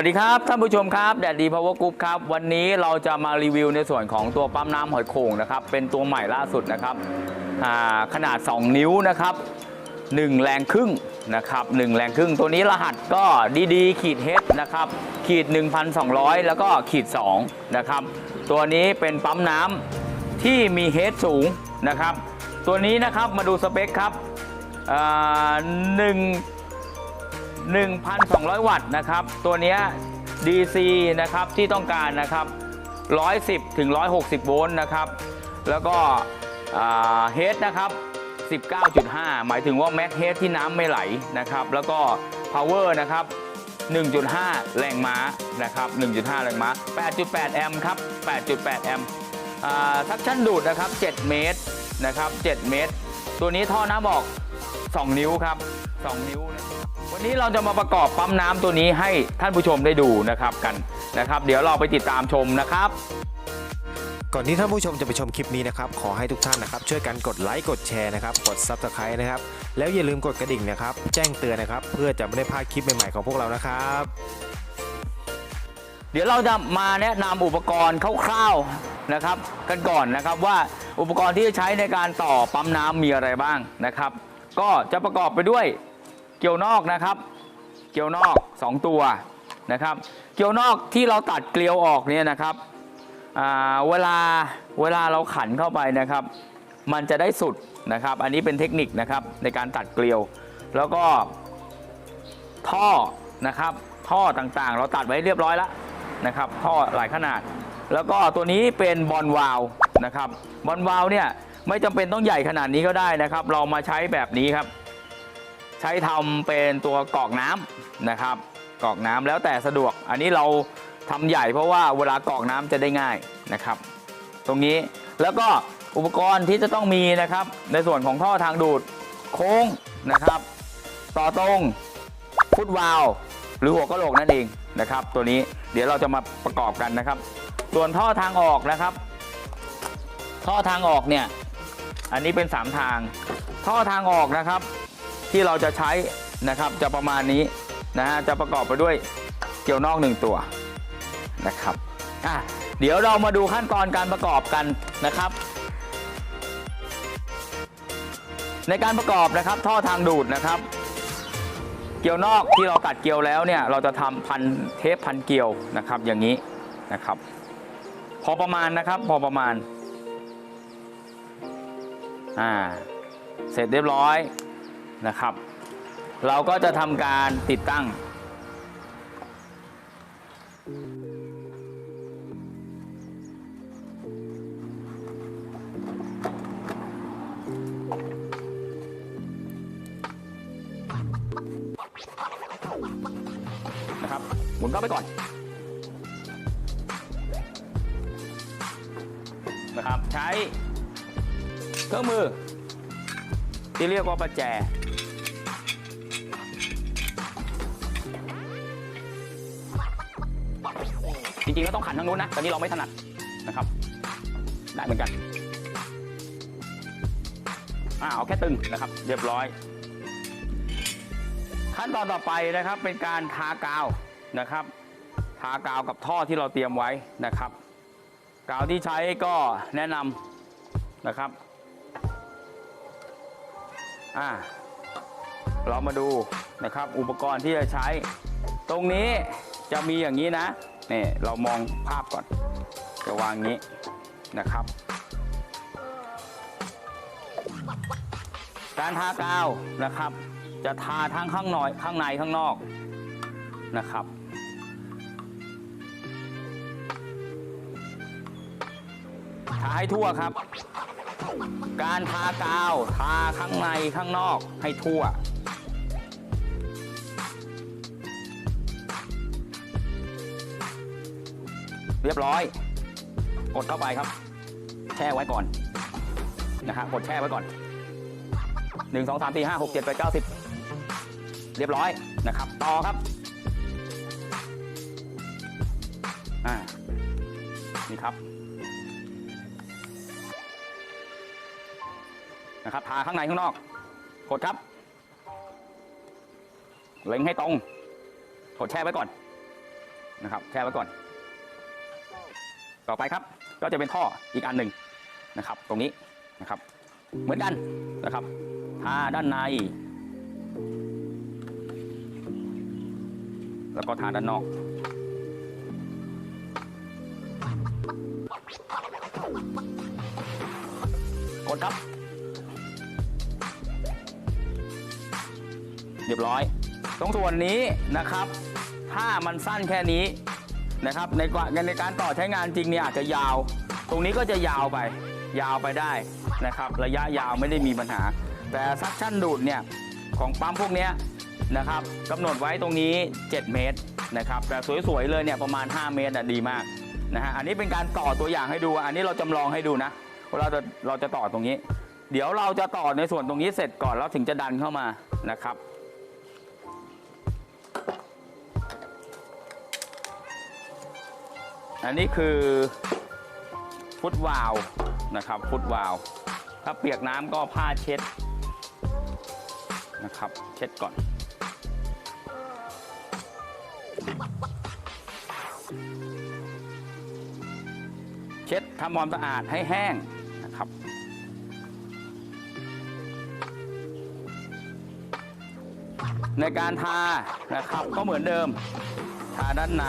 สวัสดีครับ ท่านผู้ชมครับแดดดีพาวเวอร์กรุ๊ปครับ วันนี้เราจะมารีวิวในส่วนของตัวปั๊มน้ำหอยโข่งนะครับ เป็นตัวใหม่ล่าสุดนะครับขนาด 2 นิ้วนะครับ 1 แรงครึ่งนะครับ1แรงครึ่งตัวนี้รหัสก็ดีดีขีดเฮดนะครับ ขีด 1,200 แล้วก็ขีด 2 นะครับ ตัวนี้เป็นปั๊มน้ำที่มีเฮดสูงนะครับ ตัวนี้นะครับมาดูสเปคครับหนึ่ง 1,200 วัตต์นะครับ ตัวนี้ DC นะครับที่ต้องการนะครับ 110ถึง160 โวลต์นะครับ แล้วก็เฮดนะครับ 19.5 หมายถึงว่าแม็กเฮดที่น้ำไม่ไหลนะครับ แล้วก็ power นะครับ 1.5 แรงม้านะครับ 1.5 แรงม้า 8.8 แอมป์ครับ 8.8 แอมป์ทักชั่นดูดนะครับ 7 เมตรนะครับ 7 เมตร ตัวนี้ท่อน้ำออก 2 นิ้วครับ 2 นิ้วนะครับวันนี้เราจะมาประกอบปั๊มน้ำตัวนี้ให้ท่านผู้ชมได้ดูนะครับกันนะครับ เดี๋ยวเราไปติดตามชมนะครับ ก่อนที่ท่านผู้ชมจะไปชมคลิปนี้นะครับ ขอให้ทุกท่านนะครับช่วยกันกดไลค์กดแชร์นะครับ กด Subscribe นะครับ แล้วอย่าลืมกดกระดิ่งนะครับ แจ้งเตือนนะครับ เพื่อจะไม่ได้พลาดคลิปใหม่ๆของพวกเรานะครับ เดี๋ยวเราจะมาแนะนำอุปกรณ์คร่าวๆนะครับ กันก่อนนะครับว่าอุปกรณ์ที่จะใช้ในการต่อปั๊มน้ำมีอะไรบ้างนะครับ ก็จะประกอบไปด้วยเกลียวนอกนะครับ เกลียวนอก 2 ตัวนะครับ เกลียวนอกที่เราตัดเกลียวออกเนี่ยนะครับเวลาเวลาเราขันเข้าไปนะครับ มันจะได้สุดนะครับ อันนี้เป็นเทคนิคนะครับในการตัดเกลียว แล้วก็ท่อนะครับท่อต่างๆ เราตัดไว้เรียบร้อยแล้วนะครับท่อหลายขนาด แล้วก็ตัวนี้เป็นบอลวาลวนะครับบอลวาลวเนี่ย ไม่จำเป็นต้องใหญ่ขนาดนี้ก็ได้นะครับ เรามาใช้แบบนี้ครับ ใช้ทำเป็นตัวกรอกน้ำนะครับกรอกน้ำแล้วแต่สะดวก อันนี้เราทำใหญ่เพราะว่าเวลากรอกน้ำจะได้ง่ายนะครับ ตรงนี้แล้วก็อุปกรณ์ที่จะต้องมีนะครับ ในส่วนของท่อทางดูดโค้งนะครับ ต่อตรงฟุตวาลหรือหัวกระโหลกนั่นเองนะครับ ตัวนี้เดี๋ยวเราจะมาประกอบกันนะครับ ส่วนท่อทางออกนะครับ ท่อทางออกเนี่ย อันนี้เป็น 3 ทาง ท่อทางออกนะครับ ที่เราจะใช้นะครับจะประมาณนี้นะฮะจะประกอบไปด้วยเกลียวนอกหนึ่งตัวนะครับอะเดี๋ยวเรามาดูขั้นตอนการประกอบกันนะครับ ในการประกอบนะครับท่อทางดูดนะครับ เกลียวนอกที่เราตัดเกลียวแล้วเนี่ยเราจะทำพันเทปพันเกลียวนะครับอย่างนี้นะครับ พอประมาณนะครับพอประมาณ อ่าเสร็จเรียบร้อยนะครับ เราก็จะทำการติดตั้ง นะครับหมุนเข้าไปก่อนนะครับใช้ เครื่องมือ ที่เรียกว่าประแจ จริงๆก็ต้องขันทางนู้นนะแต่นี่เราไม่ถนัดนะครับ ได้เหมือนกันอ่าเอาแค่ตึงนะครับ เรียบร้อย ขั้นตอนต่อไปนะครับเป็นการทากาวนะครับ ทากาวกับท่อที่เราเตรียมไว้นะครับ กาวที่ใช้ก็แนะนำนะครับ อ่าเรามาดูนะครับอุปกรณ์ที่จะใช้ ตรงนี้จะมีอย่างนี้นะนี่เรามองภาพก่อน จะวางอย่างนี้นะครับ การทากาวนะครับ จะทาทั้งข้างในข้างในข้างนอกนะครับทาให้ทั่วครับ การทากาว ทาข้างในข้างนอกให้ทั่ว เรียบร้อย กดเข้าไปครับ แช่ไว้ก่อนนะฮะกดแช่ไว้ก่อน1 2 3 4 5 6 7 8 9 10เรียบร้อยนะครับ ต่อครับอ่านี่ครับ นะครับทาข้างในข้างนอกกดครับ เล็งให้ตรงกดแช่ไว้ก่อนนะครับแช่ไว้ก่อน ต่อไปครับก็จะเป็นท่ออีกอันหนึ่งนะครับ ตรงนี้นะครับ เหมือนกันนะครับทาด้านใน แล้วก็ทาด้านนอกกดครับ เรียบร้อย ตรงส่วนนี้นะครับ ถ้ามันสั้นแค่นี้นะครับ ในกว่าในการต่อใช้งานจริงเนี่ยอาจจะยาว ตรงนี้ก็จะยาวไป ยาวไปได้นะครับ ระยะยาวไม่ได้มีปัญหา แต่ซักชั่นดูดเนี่ยของปั๊มพวกนี้นะครับกำหนดไว้ตรงนี้ 7 เมตรนะครับแต่สวยๆเลยเนี่ยประมาณ 5 เมตรอะดีมากนะฮะอันนี้เป็นการต่อตัวอย่างให้ดู อันนี้เราจำลองให้ดูนะว่าเราจะเราจะต่อตรงนี้ เดี๋ยวเราจะต่อในส่วนตรงนี้เสร็จก่อนแล้วถึงจะดันเข้ามานะครับ อันนี้คือฟุตวาล์วนะครับ ฟุตวาล์วถ้าเปียกน้ำก็ผ้าเช็ดนะครับ เช็ดก่อน เช็ดทำความสะอาดให้แห้งนะครับในการทานะครับก็เหมือนเดิม ทาด้านใน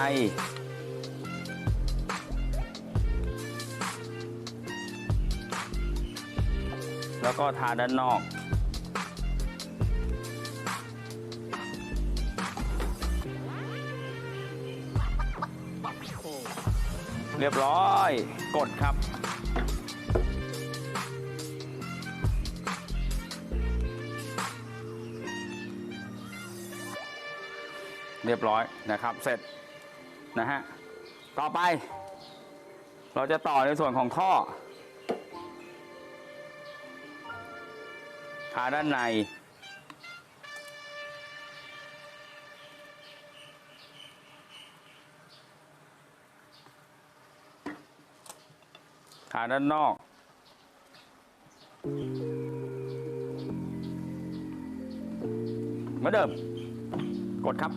แล้วก็ทาด้านนอก เรียบร้อย กดครับ เรียบร้อยนะครับ เสร็จนะฮะ ต่อไป เราจะต่อในส่วนของท่อ ทาด้านใน ทาด้านนอก เหมือนเดิม กดครับ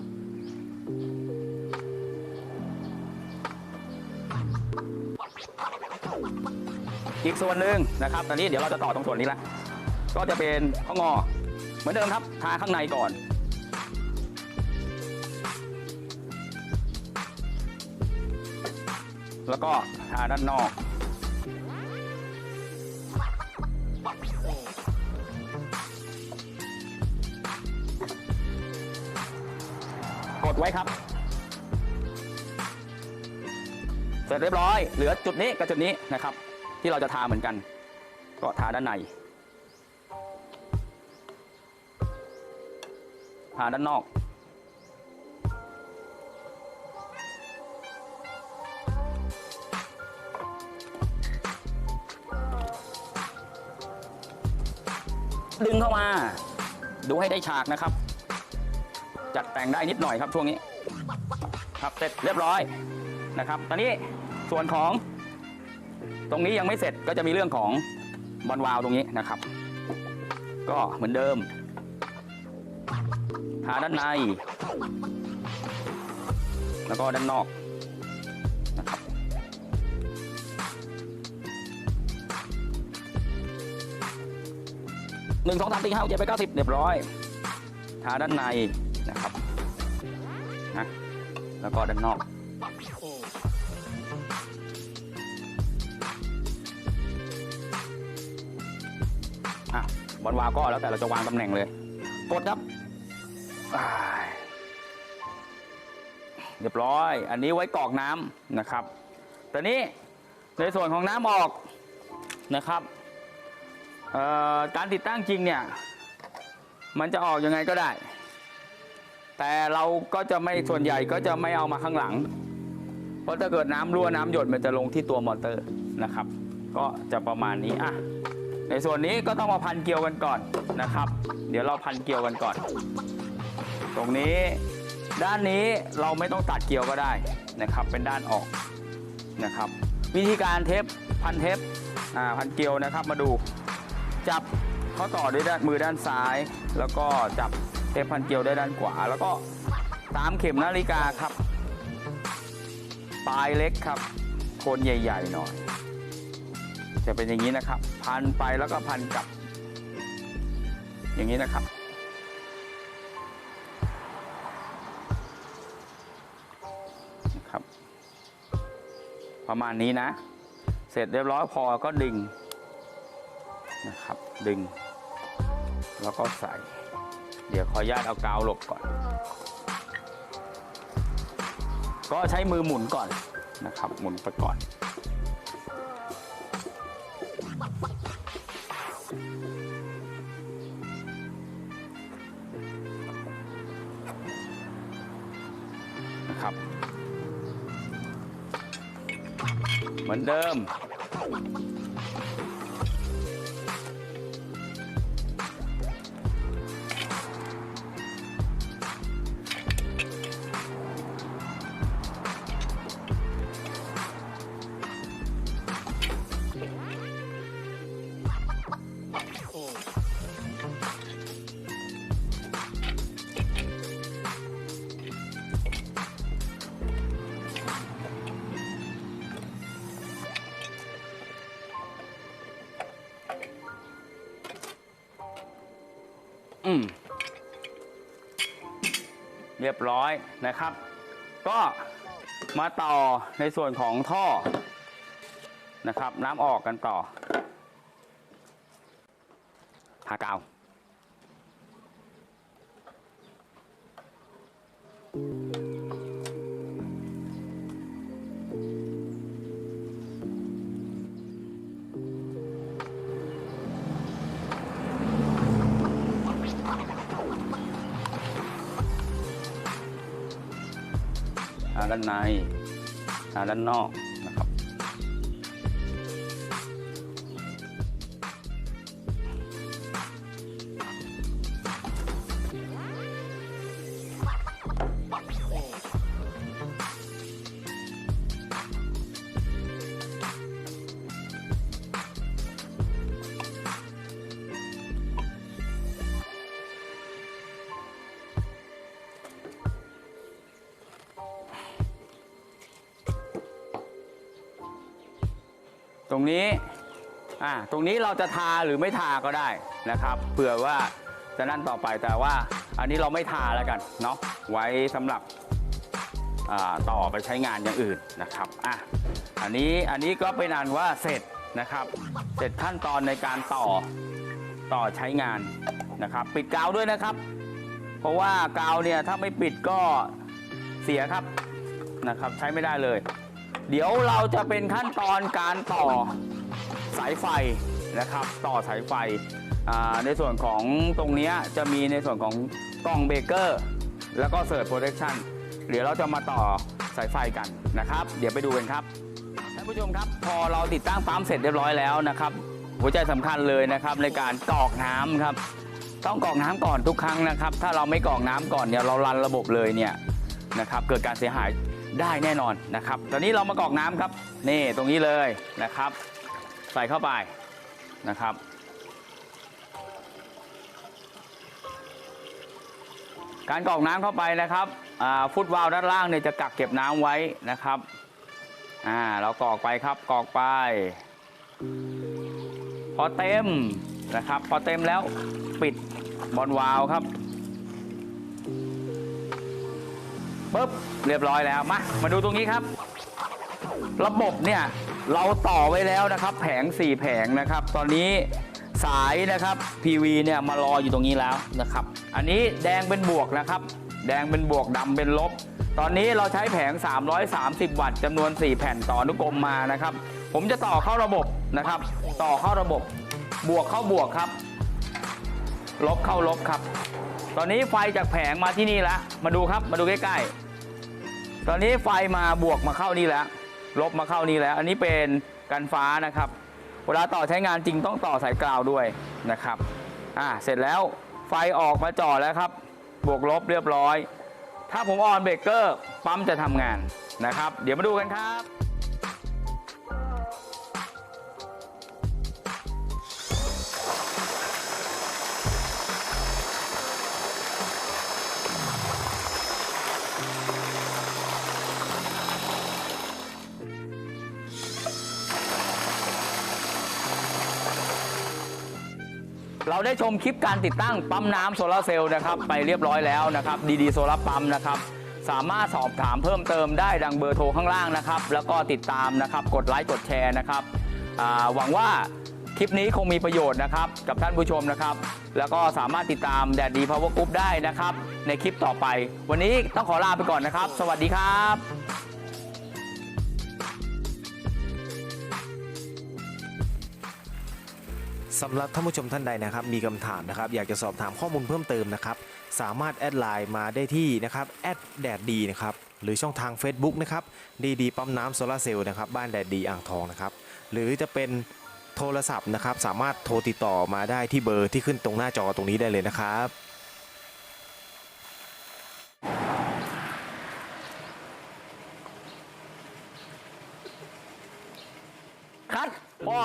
อีกส่วนหนึ่งนะครับ ตอนนี้เดี๋ยวเราจะต่อตรงส่วนนี้ละ ก็จะเป็นข้องอ เหมือนเดิมครับ ทาข้างในก่อน แล้วก็ทาด้านนอก กดไว้ครับ เสร็จเรียบร้อย เหลือจุดนี้กับจุดนี้นะครับ ที่เราจะทาเหมือนกัน ก็ทาด้านใน ทาด้านนอก ดึงเข้ามา ดูให้ได้ฉากนะครับ จัดแต่งได้นิดหน่อยครับช่วงนี้ ครับเสร็จเรียบร้อยนะครับ ตอนนี้ส่วนของ ตรงนี้ยังไม่เสร็จก็จะมีเรื่องของบอลวาล์วตรงนี้นะครับ ก็เหมือนเดิม ทาด้านใน แล้วก็ด้านนอกนะครับหนึ่งสองสามสี่ห้าเจ็ดแปดเก้าสิบเรียบร้อย ทาด้านในนะครับนะแล้วก็ด้านนอกอะบอลวาล์วก็แล้วแต่เราจะวางตำแหน่งเลย กดครับ เรียบร้อย อันนี้ไว้กรอกน้ำนะครับแต่นี้ในส่วนของน้ำออกนะครับการติดตั้งจริงเนี่ย มันจะออกยังไงก็ได้ แต่เราก็จะไม่ส่วนใหญ่ก็จะไม่เอามาข้างหลัง เพราะถ้าเกิดน้ำรั่วน้ำหยดมันจะลงที่ตัวมอเตอร์นะครับ ก็จะประมาณนี้อะในส่วนนี้ก็ต้องมาพันเกลียวกันก่อนนะครับ เดี๋ยวเราพันเกลียวกันก่อน ตรงนี้ด้านนี้เราไม่ต้องตัดเกลียวก็ได้นะครับ เป็นด้านออกนะครับ วิธีการเทปพันเทปอ่าพันเกลียวนะครับมาดู จับข้อต่อด้วยด้านมือด้านซ้าย แล้วก็จับเทปพันเกลียวด้วยด้านขวา แล้วก็ตามเข็มนาฬิกาครับ ปลายเล็กครับโคนใหญ่ๆหน่อยจะเป็นอย่างนี้นะครับ พันไปแล้วก็พันกลับ อย่างนี้นะครับ ประมาณนี้นะ เสร็จเรียบร้อยพอก็ดึงนะครับ ดึง แล้วก็ใส่ เดี๋ยวขออนุญาตเอากาวหลบก่อน ก็ใช้มือหมุนก่อนนะครับ หมุนไปก่อน มือนเดิม อืมเรียบร้อยนะครับ ก็มาต่อในส่วนของท่อนะครับ น้ำออกกันต่อทากาว ด้านในทาด้านนอกนะครับ ตรงนี้อ่าตรงนี้เราจะทาหรือไม่ทาก็ได้นะครับเผื่อว่าจะนั่นต่อไปแต่ว่าอันนี้เราไม่ทาแล้วกันเนาะไว้สำหรับต่อไปใช้งานอย่างอื่นนะครับอะอันนี้อันนี้ก็เป็นอันว่าเสร็จนะครับเสร็จขั้นตอนในการต่อต่อใช้งานนะครับปิดกาวด้วยนะครับ เพราะว่ากาวเนี่ยถ้าไม่ปิดก็เสียครับนะครับใช้ไม่ได้เลย เดี๋ยวเราจะเป็นขั้นตอนการต่อสายไฟนะครับ ต่อสายไฟ ในส่วนของตรงนี้จะมีในส่วนของกล่องเบเกอร์ แล้วก็เสิร์ฟโปรเทคชั่นเดี๋ยวเราจะมาต่อสายไฟกันนะครับ เดี๋ยวไปดูกันครับท่านผู้ชมครับ พอเราติดตั้งปั๊มเสร็จเรียบร้อยแล้วนะครับ หัวใจสำคัญเลยนะครับในการกรอกน้ำครับ ต้องกรอกน้ำก่อนทุกครั้งนะครับ ถ้าเราไม่กรอกน้ำก่อนเนี่ยเรารันระบบเลยเนี่ยนะครับเกิดการเสียหาย ได้แน่นอนนะครับ ตอนนี้เรามากรอกน้ำครับ นี่ตรงนี้เลยนะครับ ใส่เข้าไปนะครับ การกรอกน้ำเข้าไปนะครับฟุตวาล์วด้านล่างเนี่ยจะกักเก็บน้ำไว้นะครับอ่าเรากรอกไปครับกรอกไป พอเต็มนะครับ พอเต็มแล้วปิดบอลวาล์วครับ ปุ๊บเรียบร้อยแล้วมามาดูตรงนี้ครับ ระบบเนี่ยเราต่อไว้แล้วนะครับ แผง 4 แผงนะครับ ตอนนี้สายนะครับ PV เนี่ยมารออยู่ตรงนี้แล้วนะครับ อันนี้แดงเป็นบวกนะครับ แดงเป็นบวกดำเป็นลบ ตอนนี้เราใช้แผง 330 วัตต์จำนวน 4 แผ่นต่ออนุกรมมานะครับ ผมจะต่อเข้าระบบนะครับ ต่อเข้าระบบบวกเข้าบวกครับ ลบเข้าลบครับ ตอนนี้ไฟจากแผงมาที่นี่แล้ว มาดูครับ มาดูใกล้ๆ ตอนนี้ไฟมาบวกมาเข้านี่แล้ว ลบมาเข้านี่แล้ว อันนี้เป็นกันฟ้านะครับ เวลาต่อใช้งานจริงต้องต่อสายกราวด้วยนะครับอ่าเสร็จแล้วไฟออกมาจ่อแล้วครับ บวกลบเรียบร้อย ถ้าผมออนเบรกเกอร์ปั๊มจะทำงานนะครับ เดี๋ยวมาดูกันครับ เราได้ชมคลิปการติดตั้งปั๊มน้ำโซลาร์เซลล์นะครับไปเรียบร้อยแล้วนะครับดีดีโซลาร์ปั๊มนะครับสามารถสอบถามเพิ่มเติมได้ดังเบอร์โทรข้างล่างนะครับ แล้วก็ติดตามนะครับกดไลค์กดแชร์นะครับหวังว่าคลิปนี้คงมีประโยชน์นะครับ กับท่านผู้ชมนะครับ แล้วก็สามารถติดตามแดดดีพาวเวอร์กรุ๊ปได้นะครับ ในคลิปต่อไป วันนี้ต้องขอลาไปก่อนนะครับ สวัสดีครับ สำหรับท่านผู้ชมท่านใดนะครับมีคำถามนะครับอยากจะสอบถามข้อมูลเพิ่มเติมนะครับสามารถแอดไลน์มาได้ที่นะครับแอดแดดดีนะครับหรือช่องทาง Facebook นะครับดีดีปั๊มน้ำโซลาร์เซลล์นะครับบ้านแดดดีอ่างทองนะครับหรือจะเป็นโทรศัพท์นะครับสามารถโทรติดต่อมาได้ที่เบอร์ที่ขึ้นตรงหน้าจอตรงนี้ได้เลยนะครับคัดพอ